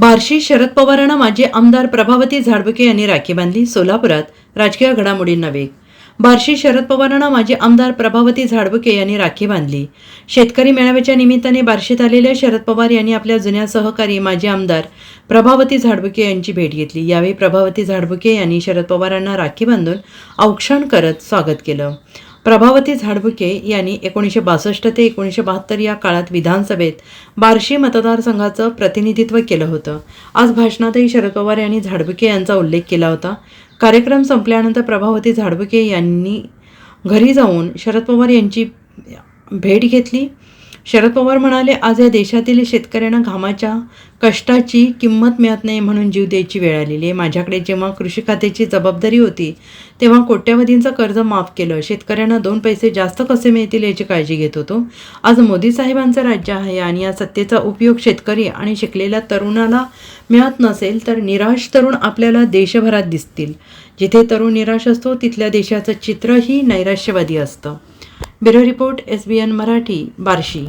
बार्शी शरद पवारांना माजी आमदार प्रभावती झाडबुके यांनी राखी बांधली. सोलापुरात राजकीय घडामोडींना वेग बार्शी शरद पवारांना माजी आमदार प्रभावती झाडबुके यांनी राखी बांधली. शेतकरी मेळाव्याच्या निमित्ताने बार्शीत आलेल्या शरद पवार यांनी आपल्या जुन्या सहकारी माजी आमदार प्रभावती झाडबुके यांची भेट घेतली. यावेळी प्रभावती झाडबुके यांनी शरद पवारांना राखी बांधून औक्षण करत स्वागत केलं. प्रभावती झाडबुके यांनी एकोणीसशे बासष्ट ते एकोणीसशे बहात्तर या काळात विधानसभेत बार्शी मतदारसंघाचं प्रतिनिधित्व केलं होतं. आज भाषणातही शरद पवार यांनी झाडबुके यांचा उल्लेख केला होता. कार्यक्रम संपल्यानंतर प्रभावती झाडबुके यांनी घरी जाऊन शरद पवार यांची भेट घेतली. शरद पवार म्हणाले आज या देशातील शेतकऱ्यांना घामाच्या कष्टाची किंमत मिळत नाही म्हणून जीव द्यायची वेळ आलेली आहे. माझ्याकडे जेव्हा कृषी खात्याची जबाबदारी होती तेव्हा कोट्यावधींचं कर्ज माफ केलं. शेतकऱ्यांना दोन पैसे जास्त कसे मिळतील याची काळजी घेत होतो. आज मोदी साहेबांचं राज्य आहे आणि या सत्तेचा उपयोग शेतकरी आणि शिकलेल्या तरुणाला मिळत नसेल तर निराश तरुण आपल्याला देशभरात दिसतील. जिथे तरुण निराश असतो तिथल्या देशाचं चित्रही नैराश्यवादी असतं. Bureau report S B N Marathi Barshi.